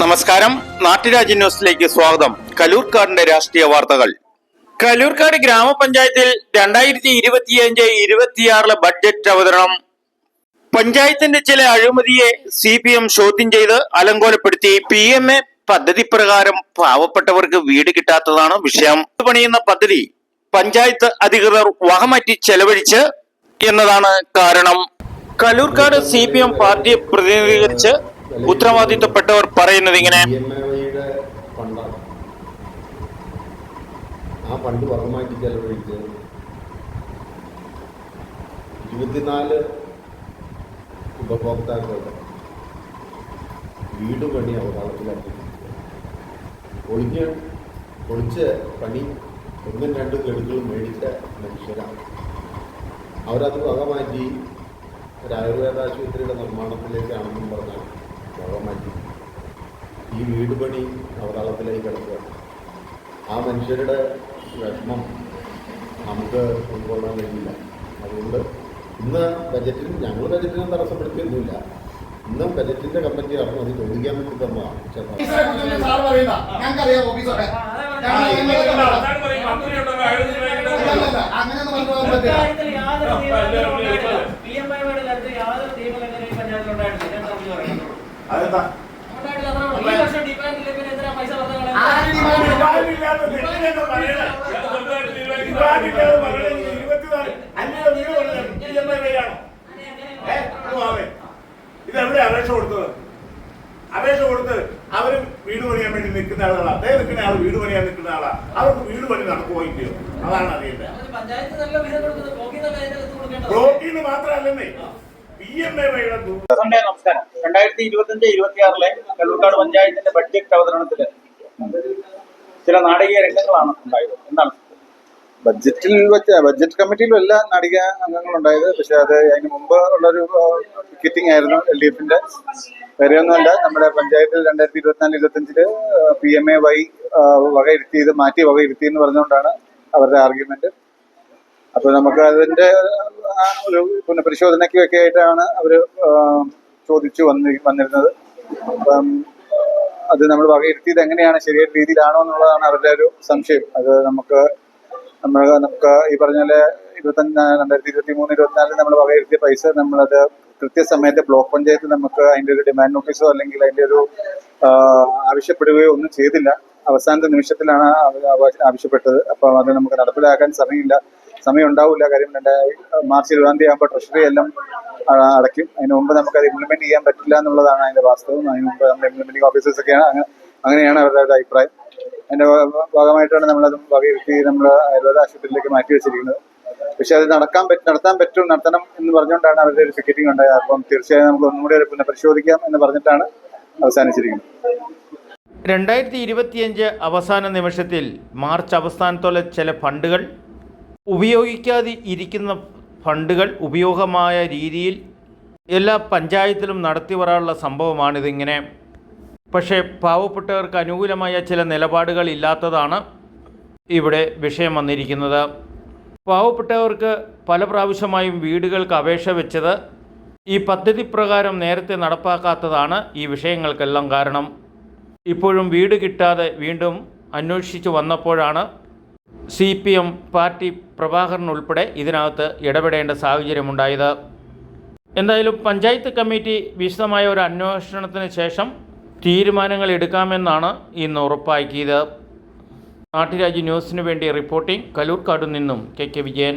നമസ്കാരം. നാട്ടുരാജ്യ ന്യൂസിലേക്ക് സ്വാഗതം. കലൂർക്കാടിന്റെ രാഷ്ട്രീയ വാർത്തകൾ. കലൂർക്കാട് ഗ്രാമപഞ്ചായത്തിൽ രണ്ടായിരത്തി ഇരുപത്തിയഞ്ച് ഇരുപത്തിയാറിലെ ബഡ്ജറ്റ് അവതരണം. പഞ്ചായത്തിന്റെ ചില അഴിമതിയെ സി പി എം ചോദ്യം ചെയ്ത് അലങ്കോലപ്പെടുത്തി. പി എം എ പദ്ധതി പ്രകാരം പാവപ്പെട്ടവർക്ക് വീട് കിട്ടാത്തതാണ് വിഷയം. പണിയുന്ന പദ്ധതി പഞ്ചായത്ത് അധികൃതർ വകമാറ്റി ചെലവഴിച്ച് എന്നതാണ് കാരണം. കലൂർക്കാട് സി പി എം പാർട്ടിയെ പ്രതിനിധീകരിച്ച് ഉത്തരവാദിത്തപ്പെട്ടവർ പറയുന്നത് ഇങ്ങനെ. ആ ഫണ്ട് വർഗമാക്കി ചെലവഴിച്ച് ഇരുപത്തിനാല് ഉപഭോക്താക്കളുടെ വീട് പണി അവതാളത്തിലാക്കി ഒളിഞ്ഞ് ഒളിച്ച് പണി ഒന്നും രണ്ടും ഗഡുക്കളും മേടിച്ച മനുഷ്യരാണ്. അവരത് വക മാറ്റി ഒരു ആയുർവേദ ആശുപത്രിയുടെ നിർമ്മാണത്തിലേക്കാണെന്നും പറഞ്ഞാൽ വക മാറ്റി ഈ വീട് പണി അവതാളത്തിലേക്ക് കിടക്കുകയാണ്. ആ മനുഷ്യരുടെ വിഷമം നമുക്ക് ഉൾക്കൊള്ളാൻ കഴിയില്ല. അതുകൊണ്ട് ഇന്ന് ബജറ്റിൽ ഞങ്ങൾ ബജറ്റിനെ തടസ്സപ്പെടുത്തിയൊന്നുമില്ല. ഇന്ന് ബജറ്റിന്റെ കമ്മിറ്റി നടന്നു അത് ചോദിക്കാൻ വേണ്ടി തന്നതാണ് ഓഫീസറെ ഇതെവിടെ അപേക്ഷ കൊടുത്തത്? അപേക്ഷ കൊടുത്ത് അവർ വീട് പണിയാൻ വേണ്ടി നിൽക്കുന്ന ആളുകളാ. അതേ നിൽക്കുന്ന ആൾ വീട് പണിയാൻ നിൽക്കുന്ന ആളാ. അവർക്ക് വീട് പണി നടക്കുമോ ഇല്ലയോ? അതാണ് അറിയേണ്ടത്. മാത്രമല്ലേ ബ്ലോക്കിൽ മാത്രമല്ലെന്നേ. നമസ്കാരം രണ്ടായിരത്തി ഇരുപത്തിയഞ്ച് ഇരുപത്തിയാറിലെ കല്ലൂർക്കാട് പഞ്ചായത്തിന്റെ ബഡ്ജറ്റ് അവതരണത്തിൽ ചില നാടകീയ രംഗങ്ങളാണ് ഉണ്ടായത്. എന്താണ്? ബഡ്ജറ്റിൽ വെച്ച ബഡ്ജറ്റ് കമ്മിറ്റിയിലും എല്ലാ നാടിക അംഗങ്ങളുണ്ടായത് പക്ഷെ അത് അതിന് മുമ്പ് ഉള്ളൊരു ടിക്കറ്റിംഗ് ആയിരുന്നു എൽ ഡി എഫിന്റെ. വേറെ ഒന്നുമല്ല നമ്മുടെ പഞ്ചായത്തിൽ രണ്ടായിരത്തി ഇരുപത്തിനാല് ഇരുപത്തഞ്ചിൽ പി എം എ വൈ വകയിരുത്തിയത് മാറ്റി വകയിരുത്തി എന്ന് പറഞ്ഞുകൊണ്ടാണ് അവരുടെ ആർഗ്യുമെന്റ്. അപ്പൊ നമുക്ക് അതിന്റെ ആ, ഒരു പുനഃപരിശോധനയ്ക്ക് ഒക്കെ ആയിട്ടാണ് അവർ ചോദിച്ചു വന്നി വന്നിരുന്നത്. അപ്പം അത് നമ്മൾ വകയിരുത്തിയത് എങ്ങനെയാണ് ശരിയായ രീതിയിലാണോ എന്നുള്ളതാണ് അവരുടെ ഒരു സംശയം. അത് നമുക്ക് നമ്മൾ നമുക്ക് ഈ പറഞ്ഞ പോലെ ഇരുപത്തഞ്ച് രണ്ടായിരത്തി ഇരുപത്തി മൂന്ന് ഇരുപത്തിനാലിൽ നമ്മൾ വകയിരുത്തിയ പൈസ നമ്മളത് കൃത്യസമയത്ത് ബ്ലോക്ക് പഞ്ചായത്ത് നമുക്ക് അതിന്റെ ഒരു ഡിമാൻഡ് നോട്ടീസോ അല്ലെങ്കിൽ അതിന്റെ ഒരു ആവശ്യപ്പെടുകയോ ഒന്നും ചെയ്തില്ല. അവസാനത്തെ നിമിഷത്തിലാണ് ആവശ്യപ്പെട്ടത്. അപ്പം അത് നമുക്ക് നടപ്പിലാക്കാൻ സമയമില്ല. സമയം ഉണ്ടാവില്ല. കാര്യം രണ്ടായി മാർച്ച് ഇരുപതാം തീയതി ആകുമ്പോൾ ട്രഷറി എല്ലാം അടയ്ക്കും. അതിന് മുമ്പ് നമുക്കത് ഇംപ്ലിമെന്റ് ചെയ്യാൻ പറ്റില്ല എന്നുള്ളതാണ് അതിന്റെ വാസ്തവം. അതിന് മുമ്പ് നമ്മുടെ ഇംപ്ലിമെന്റിംഗ് ഓഫീസേഴ്സ് ഒക്കെയാണ് അങ്ങ- അങ്ങനെയാണ് അവരുടെ അഭിപ്രായം. അതിന്റെ ഭാഗമായിട്ടാണ് നമ്മളത് വകയിരുത്തി നമ്മൾ ആയുർവേദ ആശുപത്രിയിലേക്ക് മാറ്റി വെച്ചിരിക്കുന്നത്. പക്ഷെ അത് നടക്കാൻ പറ്റും നടത്താൻ പറ്റും നടത്തണം എന്ന് പറഞ്ഞുകൊണ്ടാണ് അവരുടെ ഒരു പിക്കറ്റിംഗ് ഉണ്ടായത്. അപ്പം തീർച്ചയായും നമുക്ക് ഒന്നുകൂടി ഒരു പുനഃപരിശോധിക്കാം എന്ന് പറഞ്ഞിട്ടാണ് അവസാനിച്ചിരിക്കുന്നത്. രണ്ടായിരത്തി ഇരുപത്തിയഞ്ച് അവസാന നിമിഷത്തിൽ മാർച്ച് അവസാനത്തോടെ ചില ഫണ്ടുകൾ ഉപയോഗിക്കാതെ ഇരിക്കുന്ന ഫണ്ടുകൾ ഉപയോഗമായ രീതിയിൽ എല്ലാ പഞ്ചായത്തിലും നടത്തി വരാനുള്ള സംഭവമാണിതിങ്ങനെ. പക്ഷേ പാവപ്പെട്ടവർക്ക് അനുകൂലമായ ചില നിലപാടുകൾ ഇല്ലാത്തതാണ് ഇവിടെ വിഷയം വന്നിരിക്കുന്നത്. പാവപ്പെട്ടവർക്ക് പല പ്രാവശ്യമായും വീടുകൾക്ക് അപേക്ഷ വെച്ചത് ഈ പദ്ധതി പ്രകാരം നേരത്തെ നടപ്പാക്കാത്തതാണ് ഈ വിഷയങ്ങൾക്കെല്ലാം കാരണം. ഇപ്പോഴും വീട് കിട്ടാതെ വീണ്ടും അന്വേഷിച്ചു വന്നപ്പോഴാണ് C P M party Prabhakaran ഉൾപ്പെടെ ഇതിനകത്ത് ഇടപെടേണ്ട സാഹചര്യമുണ്ടായത്. എന്തായാലും പഞ്ചായത്ത് കമ്മിറ്റി വിശദമായ ഒരു അന്വേഷണത്തിന് ശേഷം തീരുമാനങ്ങൾ എടുക്കാമെന്നാണ് ഇന്ന് ഉറപ്പാക്കിയത്. നാട്ടുരാജ്യ ന്യൂസിനു വേണ്ടി റിപ്പോർട്ടിംഗ് കലൂർക്കാട് നിന്നും കെ കെ വിജയൻ.